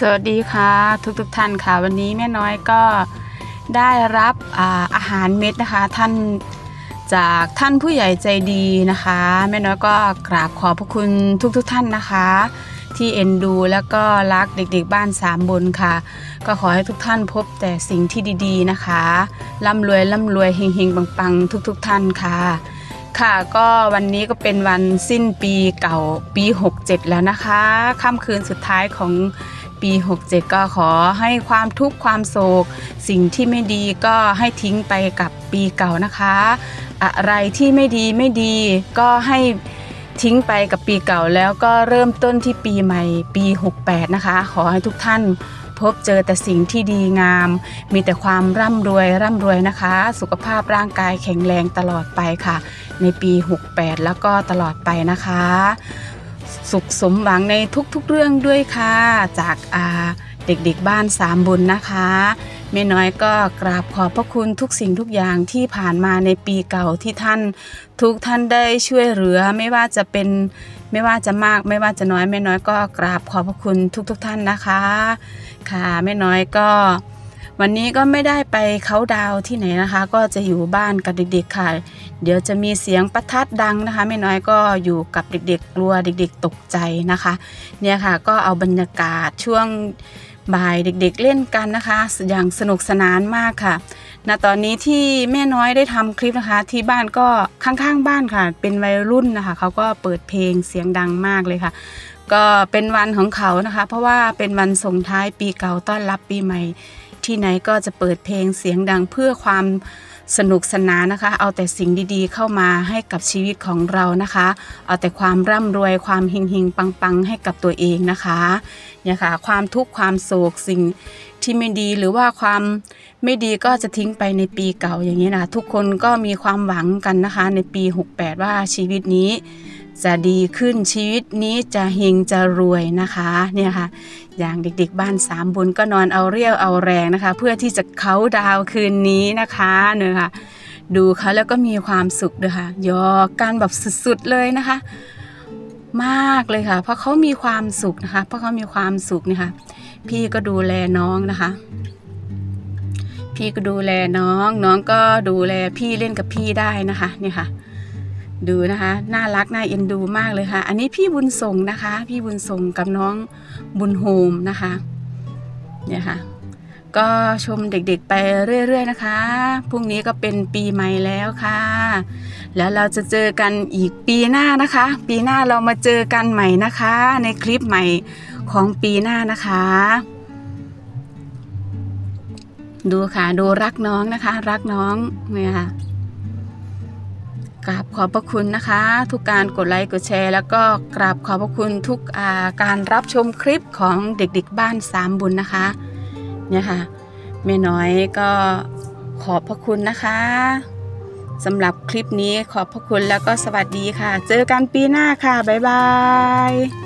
สวัสดีค่ะทุกทุกๆท่านค่ะ วันนี้แม่น้อยก็ได้รับอาอาหารเม็ดนะคะ ท่านจากท่านผู้ใหญ่ใจดีนะคะ แม่น้อยก็กราบขอบพระคุณทุกทุกท่านนะคะ ที่เอ็นดูแล้วก็รักเด็กๆบ้านสามบนค่ะ ก็ขอให้ทุกท่านพบแต่สิ่งที่ดีๆนะคะร่ำรวยร่ำรวยเฮงๆปังๆ ทุกๆทท่านค่ะค่ะก็วันนี้ก็เป็นวันสิ้นปีเก่าปี 67 แล้วนะคะค่ำคืนสุดท้ายของ ปี 67 ก็ขอให้ความทุกข์ความโศก สิ่งที่ไม่ดีก็ให้ทิ้งไปกับปีเก่านะคะ อะไรที่ไม่ดีไม่ดีก็ให้ทิ้งไปกับปีเก่าแล้วก็เริ่มต้นที่ปีใหม่ปี 68 นะคะ ขอให้ทุกท่านพบเจอแต่สิ่งที่ดีงาม มีแต่ความร่ำรวยร่ำรวยนะคะ สุขภาพร่างกายแข็งแรงตลอดไปค่ะ ในปี 68 แล้วก็ตลอดไปนะคะ สุขสมหวังในทุกๆเรื่องด้วยค่ะ จากอาเด็กๆบ้านสามบุญนะคะแม่น้อยก็กราบขอบพระคุณทุกสิ่งทุกอย่างที่ผ่านมาในปีเก่าที่ท่าน ทุกท่านได้ช่วยเหลือไม่ว่าจะเป็นไม่ว่าจะมากไม่ว่าจะน้อยแม่น้อยก็กราบขอบพระคุณทุกๆทท่านนะคะ ค่ะแม่น้อยก็ วันนี้ก็ไม่ได้ไปเขาดาวที่ไหนนะคะ ก็จะอยู่บ้านกับเด็กๆค่ะ เดี๋ยวจะมีเสียงประทัดดังนะคะแม่น้อยก็อยู่กับเด็กๆกลัวเด็ก ๆ ตกใจนะคะ เนี่ยค่ะก็เอาบรรยากาศช่วงบ่ายเด็กๆเล่นกันนะคะ อย่างสนุกสนานมากค่ะณตอนนี้ที่แม่น้อยได้ทำคลิปนะคะ ที่บ้านก็ข้างๆบ้านค่ะ เป็นวัยรุ่นนะคะเขาก็เปิดเพลงเสียงดังมากเลยค่ะ ก็เป็นวันของเขานะคะ เพราะว่าเป็นวันส่งท้ายปีเก่าต้อนรับปีใหม่ ที่ไหนก็จะเปิดเพลงเสียงดังเพื่อความสนุกสนานนะคะ เอาแต่สิ่งดีๆเข้ามาให้กับชีวิตของเรานะคะ เอาแต่ความร่ำรวยความเฮงๆปังๆ ให้กับตัวเองนะคะเนี่ยค่ะความทุกข์ความโศกสิ่งที่ไม่ดีหรือว่าความไม่ดีก็จะทิ้งไปในปีเก่าอย่างนี้นะทุกคนก็มีความหวังกันนะคะ ในปี 68 ว่าชีวิตนี้ จะดีขึ้นชีวิตนี้จะเฮงจะรวยนะคะเนี่ยค่ะ อย่างเด็กๆบ้านสามบุญก็นอนเอาเรี่ยวเอาแรงนะคะ เพื่อที่จะเขาดาวคืนนี้นะคะเนี่ยค่ะ ดูเขาแล้วก็มีความสุขด้วยค่ะยอกกันแบบสุดๆเลยนะคะ มากเลยค่ะ เพราะเขามีความสุขนะคะ เพราะเขามีความสุขเนี่ยค่ะพี่ก็ดูแลน้องนะคะพี่ก็ดูแลน้อง น้องก็ดูแลพี่เล่นกับพี่ได้นะคะเนี่ยค่ะ ดูนะคะ น่ารักน่าเอ็นดูมากเลยค่ะ อันนี้พี่บุญส่งนะคะ พี่บุญส่งกับน้องบุญโฮมนะคะเนี่ยค่ะ ก็ชมเด็กๆไปเรื่อยๆนะคะพรุ่งนี้ก็เป็นปีใหม่แล้วค่ะ แล้วเราจะเจอกันอีกปีหน้านะคะ ปีหน้าเรามาเจอกันใหม่นะคะ ในคลิปใหม่ของปีหน้านะคะ ดูค่ะดูรักน้องนะคะ รักน้องเนี่ยค่ะ กราบขอบพระคุณนะคะ ทุกการกดไลค์กดแชร์ แล้วก็กราบขอบพระคุณทุกาการรับชมคลิปของเด็กๆบ้านสามบุญนะคะ เนี่ยค่ะแม่น้อยก็ขอบพระคุณนะคะสำหรับคลิปนี้ขอบพระคุณแล้วก็สวัสดีค่ะ เจอกันปีหน้าค่ะ บ๊ายบาย